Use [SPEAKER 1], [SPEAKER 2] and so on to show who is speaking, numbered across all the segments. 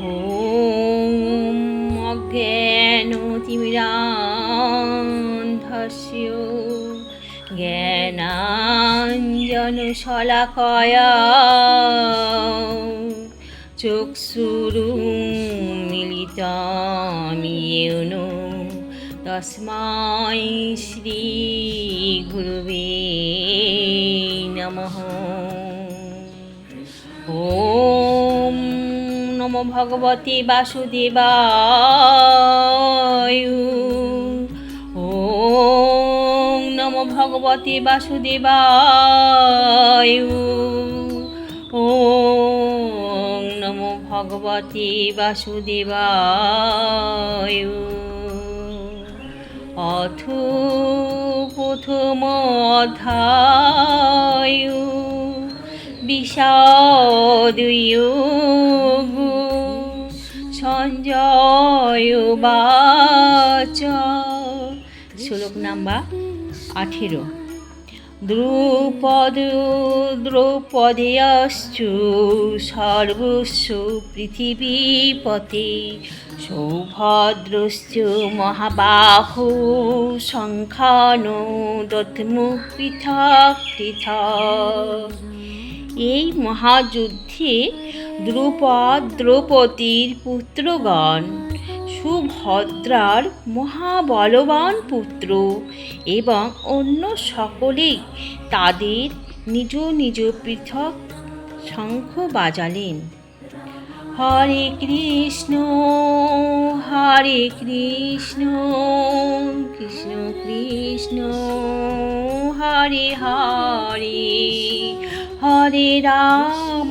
[SPEAKER 1] ॐ অজ্ঞানতিমিরান্ধস্য জ্ঞানাঞ্জনশলাকয়া চক্ষুরুমিলিতমিয়েন তস্মাই শ্রীগুরুবে নমঃ ॐ নমো ভগবতে বাসুদেবায় ॐ নমো ভগবতে বাসুদেবায় ॐ নমো ভগবতে বাসুদেবায় অথ প্রথম অধ্যায় বিষাদয়োগ শ্লোক নাম্বার আঠেরো। দ্রৌপদ, দ্রৌপদেয়শ্চ, সর্বস্ব পৃথিবীপতে, সৌভদ্রশ্চ মহাবাহু সংখ্যানো দত্মু পৃথক পৃথক। এই মহাযুদ্ধে দ্রুপদ দ্রৌপদীর পুত্রগণ, সুভদ্রার মহাবলবান পুত্র এবং অন্য সকলেই তাদের নিজ নিজ পৃথক শঙ্খ বাজালেন। হরে কৃষ্ণ হরে কৃষ্ণ কৃষ্ণ কৃষ্ণ, হরে হরে হরে রাম।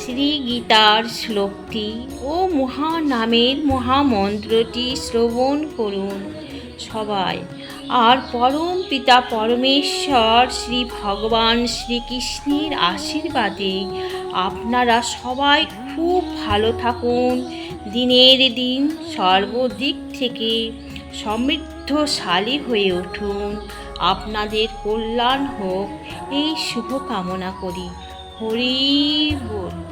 [SPEAKER 1] শ্রী গীতার শ্লোকটি ও মহানামের মহামন্ত্রটি শ্রবণ করুন সবাই। আর পরম পিতা পরমেশ্বর শ্রী ভগবান শ্রীকৃষ্ণের আশীর্বাদে আপনারা সবাই খুব ভালো থাকুন। দিনের দিন সর্বদিক থেকে সমৃদ্ধশালী হয়ে উঠুন। আপনাদের কল্যাণ হোক, এই শুভ কামনা করি। হরি বল।